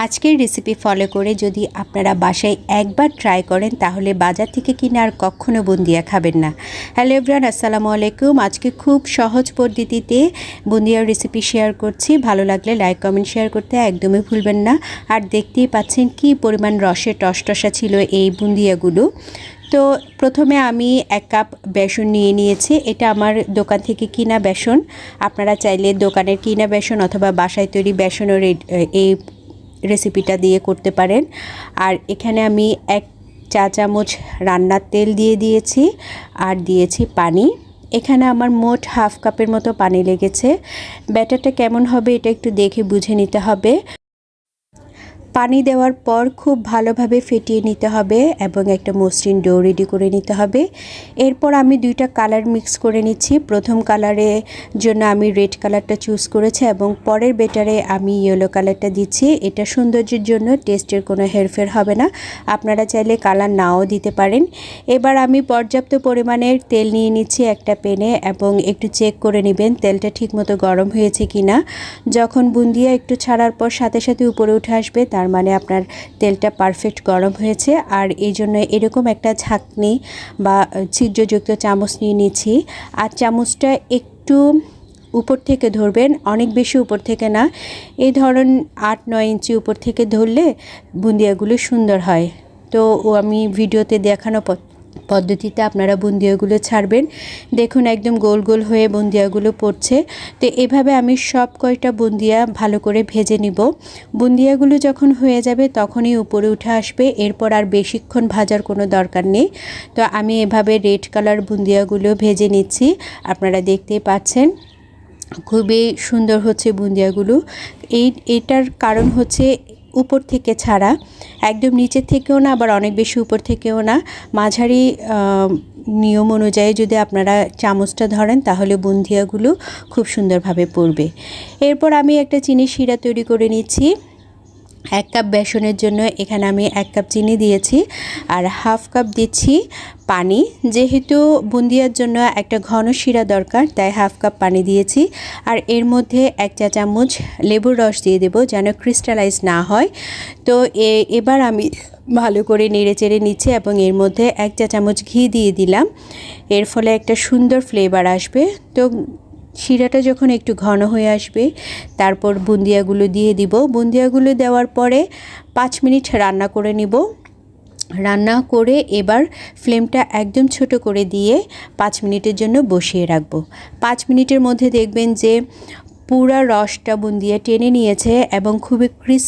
আজকের recipe follow করে যদি আপনারা বাসায় একবার ট্রাই করেন, তাহলে বাজার থেকে কিনে আর কখনো বুন্দিয়া খাবেন না। হ্যালো এভরিওয়ান আসসালামু আলাইকুম। আজকে খুব সহজ পদ্ধতিতে বুন্দিয়ার রেসিপি শেয়ার করছি। ভালো লাগলে লাইক কমেন্ট শেয়ার করতে একদমই ভুলবেন না। আর দেখতেই পাচ্ছেন কি পরিমাণ রসে টসটসা ছিল এই বুন্দিয়াগুলো। তো প্রথমে আমি এক কাপ বেসন নিয়ে নিয়েছি। এটা আমার দোকান থেকে কিনা বেসন। আপনারা চাইলে দোকানের কিনা বেসন অথবা বাসায় তৈরি বেসনও রে- এই রেসিপিটা দিয়ে করতে পারেন। আর এখানে আমি এক চা চামচ রান্নার তেল দিয়ে দিয়েছি আর দিয়েছি পানি। এখানে আমার মোট হাফ কাপের মতো পানি লেগেছে। ব্যাটারটা কেমন হবে এটা একটু দেখে বুঝে নিতে হবে। পানি দেওয়ার পর খুব ভালোভাবে ফেটিয়ে নিতে হবে এবং একটা মসৃণ ডো রেডি করে নিতে হবে। এরপর আমি দুইটা কালার মিক্স করে নিচ্ছি। প্রথম কালারের জন্য আমি রেড কালারটা চুজ করেছি এবং পরের বেটারে আমি ইয়েলো কালারটা দিচ্ছি। এটা সৌন্দর্যের জন্য টেস্টের কোনো হেরফের হবে না। আপনারা চাইলে কালার নাও দিতে পারেন। এবার আমি পর্যাপ্ত পরিমাণের তেল নিয়ে নিচ্ছি একটা পেনে এবং একটু চেক করে নেবেন তেলটা ঠিকমতো গরম হয়েছে কি না যখন বুন্দিয়া একটু ছাড়ার পর সাথে সাথে উপরে উঠে আসবে, তার মানে আপনার তেলটা পারফেক্ট গরম হয়েছে। আর এই জন্য এরকম একটা ঝাঁকনি বা ছিদ্রযুক্ত চামচ নিয়ে নিচ্ছি। আর চামচটা একটু উপর থেকে ধরবেন, অনেক বেশি উপর থেকে না। এই ধরন আট, নয় ইঞ্চি উপর থেকে ধরলে বুন্দিয়াগুলো সুন্দর হয়। তো আমি ভিডিওতে দেখানো পদ্ধতিতে আপনারা বুন্দিয়াগুলো ছাড়বেন। দেখুন একদম গোল গোল হয়ে বুন্দিয়াগুলো পড়ছে। তো এভাবে আমি সব কয়টা বুন্দিয়া ভালো করে ভেজে নিব। বুন্দিয়াগুলো যখন হয়ে যাবে তখনই উপরে উঠে আসবে। এরপর আর বেশিক্ষণ ভাজার কোনো দরকার নেই। তো আমি এভাবে রেড কালার বুন্দিয়াগুলো ভেজে নিচ্ছি। আপনারা দেখতেই পাচ্ছেন। খুবই সুন্দর হচ্ছে বুন্দিয়াগুলো। এই, এটার কারণ হচ্ছে উপর থেকে ছাড়া, একদম নিচের থেকেও না, আবার অনেক বেশি উপর থেকেও না। মাঝারি নিয়ম অনুযায়ী যদি আপনারা চামচটা ধরেন, তাহলে বুন্দিয়াগুলো খুব সুন্দরভাবে পড়বে এরপর আমি একটা চিনি শিরা তৈরি করে নিচ্ছি। এক কাপ বেসনের জন্য এখানে আমি এক কাপ চিনি দিয়েছি আর হাফ কাপ দিচ্ছি পানি। যেহেতু বুন্দিয়ার জন্য একটা ঘন শিরা দরকার, তাই হাফ কাপ পানি দিয়েছি। আর এর মধ্যে এক চা চামচ লেবুর রস দিয়ে দেবো যেন ক্রিস্টালাইজ না হয়। তো এবার আমি ভালো করে নেড়ে চেড়ে নিচ্ছি এবং এর মধ্যে এক চা চামচ ঘি দিয়ে দিলাম। এর ফলে একটা সুন্দর ফ্লেভার আসবে। তো শিরাটা যখন একটু ঘন হয়ে আসবে, তারপর বুন্দিয়াগুলো দিয়ে দিব। বুন্দিয়াগুলো দেওয়ার পরে পাঁচ মিনিট রান্না করে নিব। রান্না করে এবার ফ্লেমটা একদম ছোট করে দিয়ে পাঁচ মিনিটের জন্য বসিয়ে রাখব। পাঁচ মিনিটের মধ্যে দেখবেন যে পুরা রসটা বুন্দিয়া টেনে নিয়েছে এবং খুবই ক্রিস্প